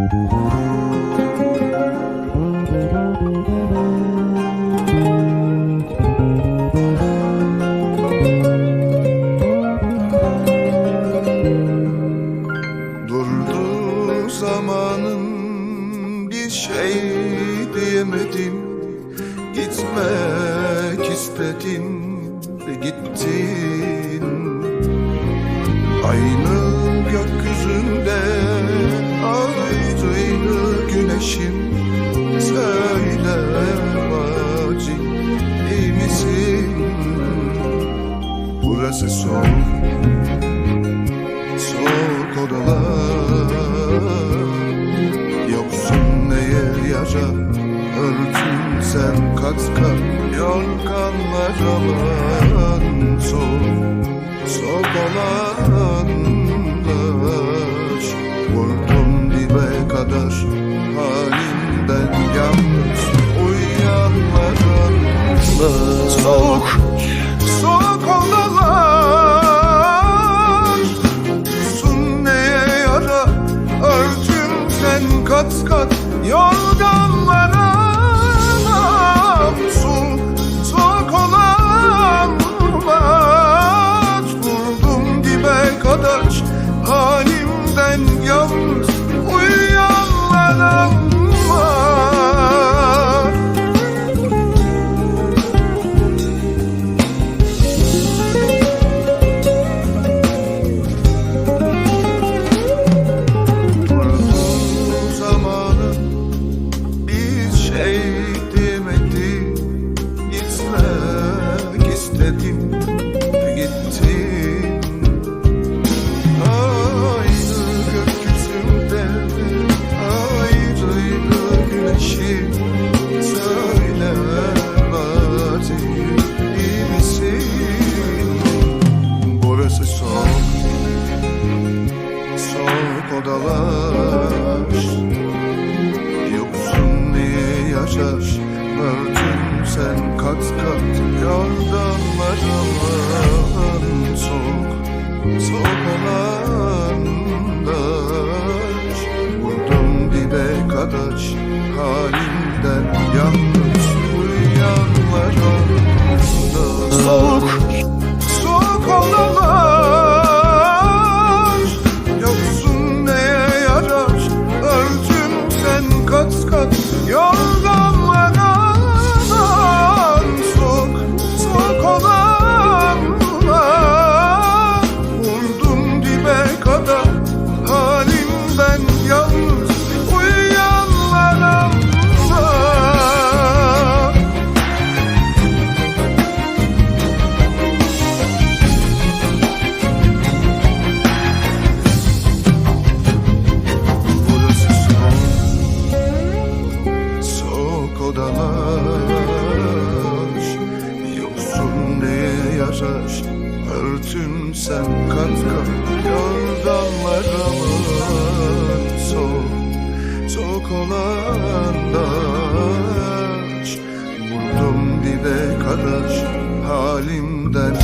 Durdu zamanın bir şey diyemedim. Gitmek istedin ve gittin Aynı gökyüzünde ayrıydı güneşim Söyle bacım iyi misin? Burası son Soğuk odalar Yoksun neye yarar Örtün sen kat kat Yorganlar alan Soğuk Soğuk olanlar Soğuk. Soğuk odalar Sun neye yara? Örtün sen kat kat Yorganlara Odalar Yoksun niye yaşar Örtün sen kat kat Yordanlar aman Soğuk Soğuk Vurdum Odalar Yoksun neye yarar Örtün sen kat kat. Yorganlar aman Soğuk Soğuk olanlar Vurdum dibe kadar Halimden